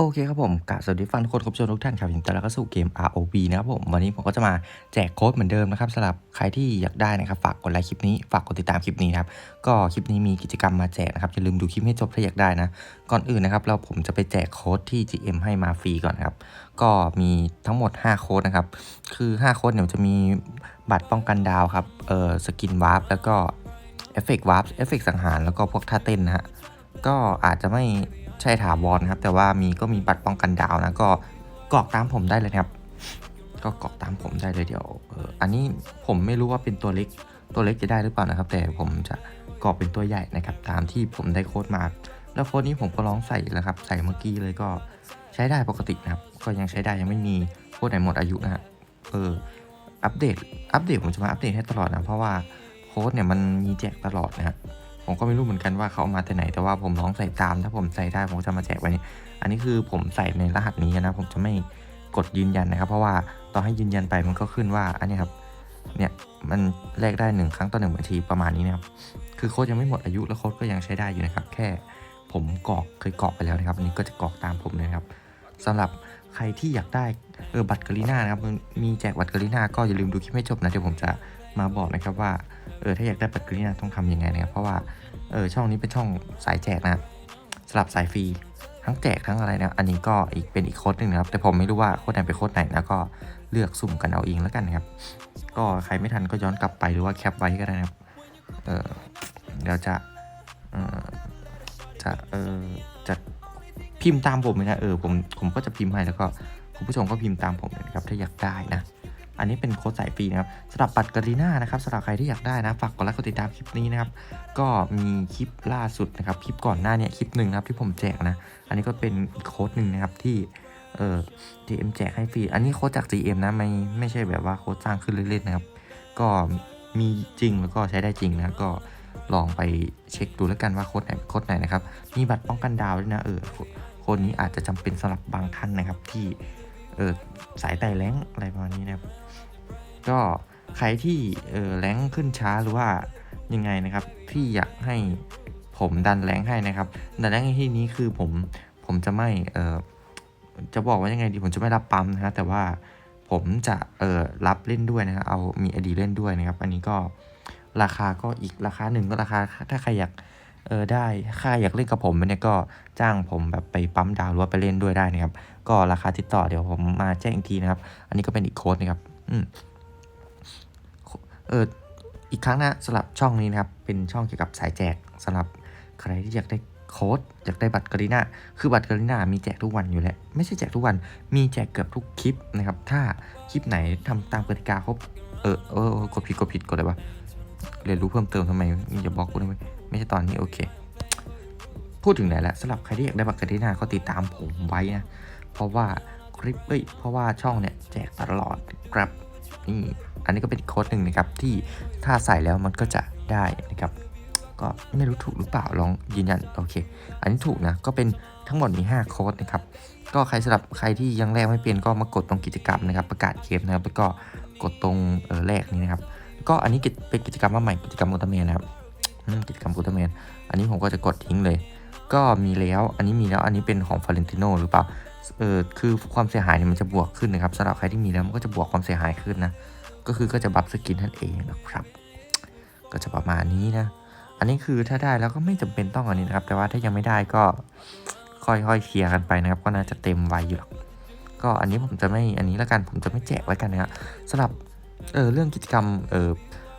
โอเคครับผมกราบสวัสดีฟันโค้ดครบชนทุกท่านครับยินดีต้อนรับเข้าสู่เกม ROV นะครับผม วันนี้ผมก็จะมาแจกโค้ดเหมือนเดิมนะครับสำหรับใครที่อยากได้นะครับ ฝากกดไลค์คลิปนี้ ฝากกดติดตามคลิปนี้นะครับก็คลิปนี้มีกิจกรรมมาแจกนะครับ อย่าลืมดูคลิปให้จบถ้าอยากได้นะ ก่อนอื่นนะครับ เราผมจะไปแจกโค้ดที่ GM ให้มาฟรีก่อนนครับ ก็มีทั้งหมด 5 โค้ดนะครับ คือ 5 โค้ดเนี่ยจะมีบัตรป้องกันดาวครับ เออสกินวาร์ปแล้วก็เอฟเฟกต์วาร์ปเอฟเฟกต์สังหาร แล้วก็พวกท่าเต้นนะฮะ ก็อาจจะไม่ ใช่ถาวรนะครับ แต่ว่ามีก็มีบัตรป้องกันดาวนะก็กรอกตามผมได้เลยครับ ก็กรอกตามผมได้เลยเดี๋ยวเอออันนี้ผมไม่รู้ว่าเป็นตัวเล็กตัวเล็กจะได้หรือเปล่านะครับ แต่ผมจะกรอกเป็นตัวใหญ่นะครับ ตามที่ผมได้โค้ดมา แล้วโค้ดนี้ผมก็ลองใส่แล้วครับ ใส่เมื่อกี้เลยก็ใช้ได้ปกตินะครับ ก็ยังใช้ได้ยังไม่มีโค้ดไหนหมดอายุนะฮะเอออัปเดตอัปเดตผมจะมาอัปเดตให้ตลอดนะเพราะว่าโค้ดเนี่ยมันมีแจกตลอดนะฮะ ผมก็ไม่รู้เหมือนกันว่าเขาเอามาแต่ไหน แต่ว่าผมลองใส่ตาม ถ้าผมใส่ได้ผมจะมาแจกวันนี้อันนี้คือผมใส่ในรหัสนี้นะ ผมจะไม่กดยืนยันนะครับ เพราะว่าตอนให้ยืนยันไปมันก็ขึ้นว่า อันนี้ครับ เนี่ยมันแลกได้หนึ่งครั้งต่อหนึ่งบัญชีประมาณนี้นะครับ คือโค้ดยังไม่หมดอายุแล้วโค้ดก็ยังใช้ได้อยู่นะครับ แค่ผมกรอกเคยกรอกไปแล้วนะครับ อันนี้ก็จะกรอกตามผมเลยนะครับสำหรับใครที่อยากได้เออบัตรกาลิน่านะครับ มีแจกบัตรกาลิน่าก็อย่าลืมดูคลิปให้จบนะเดี๋ยวผมจะมาบอกนะครับว่าเออถ้าอยากได้บัตรกาลิน่าต้องทำยังไงนะครับ เพราะว่าเออช่องนี้เป็นช่องสายแจกนะสลับสายฟรีทั้งแจกทั้งอะไรนะอันนี้ก็อีกเป็นอีกโค้ดหนึ่งนะครับ แต่ผมไม่รู้ว่าโค้ดไหนเป็นโค้ดไหนนะก็เลือกสุ่มกันเอาเองแล้วกันนะครับ ก็ใครไม่ทันก็ย้อนกลับไปหรือว่าแคปไว้ก็ได้นะครับเออเดี๋ยวจะเออจะเออจะพิมพ์ตามผมเลยนะเออผมผมก็จะพิมพ์ให้แล้วก็คุณผู้ชมก็พิมพ์ตามผมนะครับถ้าอยากได้นะ อันนี้เป็นโค้ดสายฟรีนะครับสำหรับบัตรกาลีน่านะครับสำหรับใครที่อยากได้นะฝากกดไลค์กดติดตามคลิปนี้นะครับก็มีคลิปล่าสุดนะครับคลิปก่อนหน้าเนี่ยคลิปหนึ่งนะครับที่ผมแจกนะ อันนี้ก็เป็นอีกโค้ดหนึ่งนะครับที่เอ่อ GM แจกให้ฟรี อันนี้โค้ดจาก GM นะไม่ไม่ใช่แบบว่าโค้ดสร้างขึ้นเล่นๆนะครับ ก็มีจริงแล้วก็ใช้ได้จริงนะก็ลองไปเช็คดูแล้วกันว่าโค้ดไหนโค้ดไหนนะครับ มีบัตรป้องกันดาวด้วยนะเออโค้ดนี้อาจจะจำเป็นสำหรับบางท่านนะครับที่ เออสายไต่แรงอะไรประมาณนี้นะครับ ก็ใครที่เออแรงขึ้นช้าหรือว่ายังไงนะครับ ที่อยากให้ผมดันแรงให้นะครับ ดันแรงในที่นี้คือผมผมจะไม่เออจะบอกว่ายังไงดีผมจะไม่รับปั๊มนะฮะแต่ว่าผมจะเออรับเล่นด้วยนะครับเอามีอดีเล่นด้วยนะครับ อันนี้ก็ราคาก็อีกราคาหนึ่งก็ราคาถ้าใครอยาก เออได้ค่าอยากเล่นกับผมเนี่ยก็จ้างผมแบบไปปั๊มดาวหรือว่าไปเล่นด้วยได้นะครับ ก็ราคาติดต่อเดี๋ยวผมมาแจ้งอีกทีนะครับ อันนี้ก็เป็นอีกโค้ดนะครับ อืมเอออีกครั้งนะสำหรับช่องนี้นะครับ เป็นช่องเกี่ยวกับสายแจกสำหรับใครที่อยากได้โค้ดอยากได้บัตรกาลิน่าคือบัตรกาลิน่ามีแจกทุกวันอยู่แล้ว ไม่ใช่แจกทุกวัน มีแจกเกือบทุกคลิปนะครับ ถ้าคลิปไหนทำตามกติกาครบ เออเออกดผิดกดผิดกดอะไรวะเรียนรู้เพิ่มเติมทำไมอย่าบอกกูได้ไหม ไม่ใช่ตอนนี้โอเค พูดถึงไหนแล้วสำหรับใครที่อยากได้บัตรกาลิน่าก็ติดตามผมไว้นะ เพราะว่าคลิปเอ้ยเพราะว่าช่องเนี่ยแจกตลอดครับนี่อันนี้ก็เป็นโค้ดหนึ่งนะครับที่ถ้าใส่แล้วมันก็จะได้นะครับ ก็ไม่รู้ถูกหรือเปล่าลองยืนยันโอเค อันนี้ถูกนะก็เป็นทั้งหมดมี 5 โค้ดนะครับก็ใครสำหรับใครที่ยังแลกไม่เป็นก็มากดตรงกิจกรรมนะครับ ประกาศเกมนะครับแล้วก็กดตรงเออแรกนี้นะครับ ก็อันนี้เป็นกิจกรรมมาใหม่กิจกรรมอุลตร้าแมนนะครับ กิจกรรมอุลตร้าแมนอันนี้ผมก็จะกดทิ้งเลย ก็มีแล้วอันนี้มีแล้วอันนี้เป็นของฟาเรนติโนหรือเปล่าเออคือความเสียหายเนี่ยมันจะบวกขึ้นนะครับสำหรับใครที่มีแล้วมันก็จะบวกความเสียหายขึ้นนะก็คือก็จะบัฟสกินนั่นเองนะครับ ก็จะประมาณนี้นะ อันนี้คือถ้าได้แล้วก็ไม่จำเป็นต้องอันนี้นะครับ แต่ว่าถ้ายังไม่ได้ก็ค่อยๆเคลียร์กันไปนะครับ ก็น่าจะเต็มไวอยู่หรอกก็อันนี้ผมจะไม่อันนี้แล้วกันผมจะไม่แจกไว้กันนะครับสำหรับเออเรื่องกิจกรรมเออ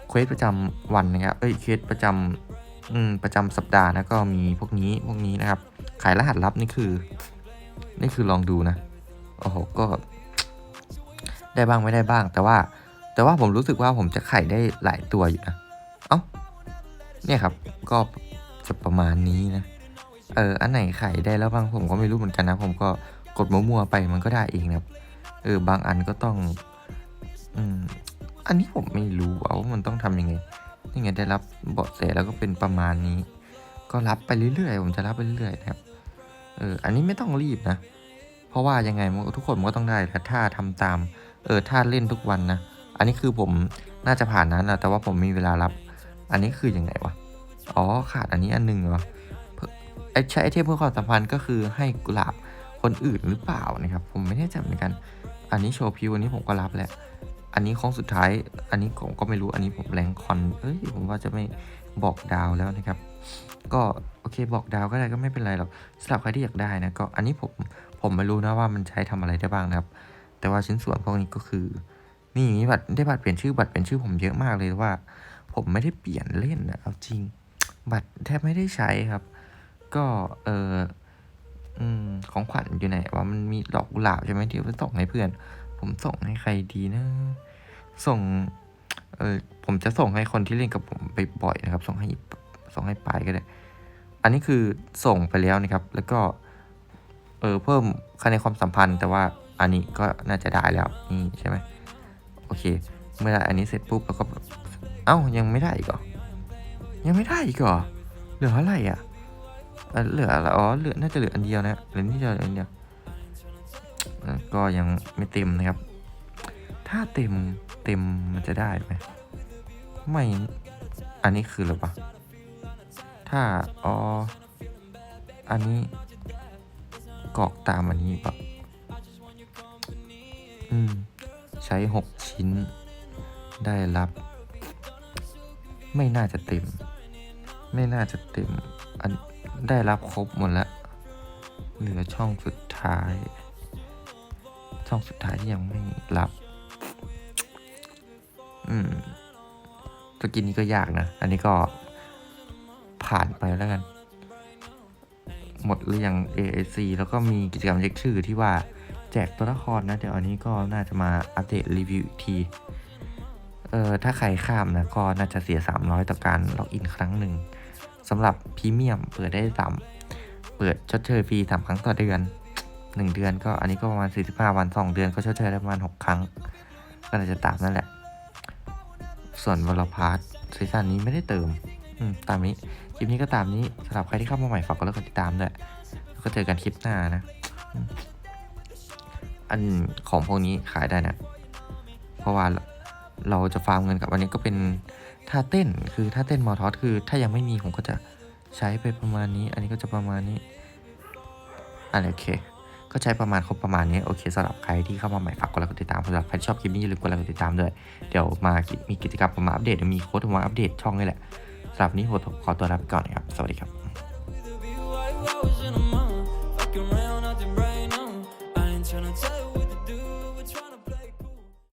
เควสประจำวันนะครับเอ้ยเควสประจำอืมประจำสัปดาห์นะก็มีพวกนี้พวกนี้นะครับ ขายรหัสลับนี่คือ นี่คือลองดูนะโอ้โหก็ ได้บ้างไม่ได้บ้าง แต่ว่า แต่ว่าผมรู้สึกว่าผมจะไข่ได้หลายตัวอยู่นะเอ้าเนี่ยครับ ก็จะประมาณนี้นะเอออันไหนไข่ได้แล้วบ้างผมก็ไม่รู้เหมือนกันนะ ผมก็กดมั่วๆไปมันก็ได้เองนะครับเออบางอันก็ต้อง อืม อันนี้ผมไม่รู้ว่ามันต้องทำยังไง นี่ไงได้รับเบาะแสแล้วก็เป็นประมาณนี้ ก็รับไปเรื่อยๆ ผมจะรับไปเรื่อยๆนะครับ เออ อันนี้ไม่ต้องรีบนะ เพราะว่ายังไงทุกคนก็ต้องได้แต่ถ้าทำตาม เออ ถ้าเล่นทุกวันนะ อันนี้คือผมน่าจะผ่านนั้นนะแต่ว่าผมมีเวลารับ อันนี้คือยังไงวะ อ๋อ ขาดอันนี้อันหนึ่งเหรอเพิ่มไอใช้ไอเทมเพื่อความสัมพันธ์ก็คือให้กุหลาบคนอื่นหรือเปล่านะครับ ผมไม่แน่ใจเหมือนกัน อันนี้โชว์พิวอันนี้ผมก็รับแหละ อันนี้ของสุดท้าย อันนี้ผมก็ไม่รู้ อันนี้ผมแรงคอน เอ้ย ผมว่าจะไม่บอกดาวแล้วนะครับ ก็โอเคบอกดาวก็ได้ก็ไม่เป็นไรหรอกสำหรับใครที่อยากได้นะก็อันนี้ผมผมไม่รู้นะว่ามันใช้ทำอะไรได้บ้างนะครับ แต่ว่าชิ้นส่วนพวกนี้ก็คือนี่บัตรได้บัตรเปลี่ยนชื่อบัตรเปลี่ยนชื่อผมเยอะมากเลยว่า ผมไม่ได้เปลี่ยนเล่นนะเอาจริง บัตรแทบไม่ได้ใช้ครับ ก็เอออืมของขวัญอยู่ไหนว่ามันมีดอกกุหลาบใช่ไหมที่จะส่งให้เพื่อน ผมส่งให้ใครดีนะ ส่ง เออผมจะส่งให้คนที่เล่นกับผมไปบ่อยๆนะครับ ส่งให้ส่งให้ปายก็ได้ อันนี้คือส่งไปแล้วนะครับ แล้วก็ เออเพิ่มคะแนนความสัมพันธ์ แต่ว่าอันนี้ก็น่าจะได้แล้วนี่ใช่ไหมโอเค เมื่อได้อันนี้เสร็จปุ๊บแล้วก็ เอ้ายังไม่ได้อีกเหรอยังไม่ได้อีกเหรอเหลืออะไรอะเหลืออ๋อเหลือน่าจะเหลืออันเดียวนะเหลือนิดเดียวเหลืออันเดียวอ่อ ก็ยังไม่เต็มนะครับ ถ้าเต็มเต็มมันจะได้ไหมไม่ อันนี้คืออะไรปะถ้าอ๋ออันนี้กรอกตามอันนี้ปะอืม ใช้หกชิ้น ได้รับ ไม่น่าจะเต็ม ไม่น่าจะเต็ม อันได้รับครบหมดแล้ว เหลือช่องสุดท้าย ช่องสุดท้ายที่ยังไม่รับ อืมตะกินนี้ก็ยากนะ อันนี้ก็ผ่านไปแล้วกัน หมดหรือยัง AAC แล้วก็มีกิจกรรมเช็คชื่อที่ว่าแจกตัวละครนะ เดี๋ยวอันนี้ก็น่าจะมาอัปเดตรีวิวอีกทีเออถ้าใครข้ามนะก็น่าจะเสีย 300 ต่อการล็อกอินครั้งหนึ่งสำหรับพรีเมียมเปิดได้สามเปิดชดเชยฟรีสามครั้งต่อเดือน 1 เดือนก็อันนี้ก็ประมาณ 45 วัน 2 เดือนก็ชดเชยได้ประมาณ 6 ครั้ง ก็น่าจะตามนั่นแหละ ส่วนวอลพาร์ทซีซั่นนี้ไม่ได้เติมอืมตามนี้ คลิปนี้ก็ตามนี้สำหรับใครที่เข้ามาใหม่ฝากกดไลค์กดติดตามด้วยแล้วก็เจอกันคลิปหน้านะ อันของพวกนี้ขายได้นะ เพราะว่าเราจะฟาร์มเงินกับอันนี้ก็เป็นท่าเต้นคือท่าเต้นมอทอสคือ ถ้ายังไม่มีผมก็จะใช้ไปประมาณนี้ อันนี้ก็จะประมาณนี้อันโอเค ก็ใช้ประมาณครบประมาณนี้โอเคสำหรับใครที่เข้ามาใหม่ฝากกดไลค์กดติดตามสำหรับใครที่ชอบคลิปนี้อย่าลืมกดไลค์กดติดตามด้วยเดี๋ยวมามีกิจกรรมผมมาอัปเดตมีโค้ดผมมาอัปเดตช่องนี่แหละสำหรับนนี้ผมขอตัวลาไปก่อนนะครับสวัสดีครับ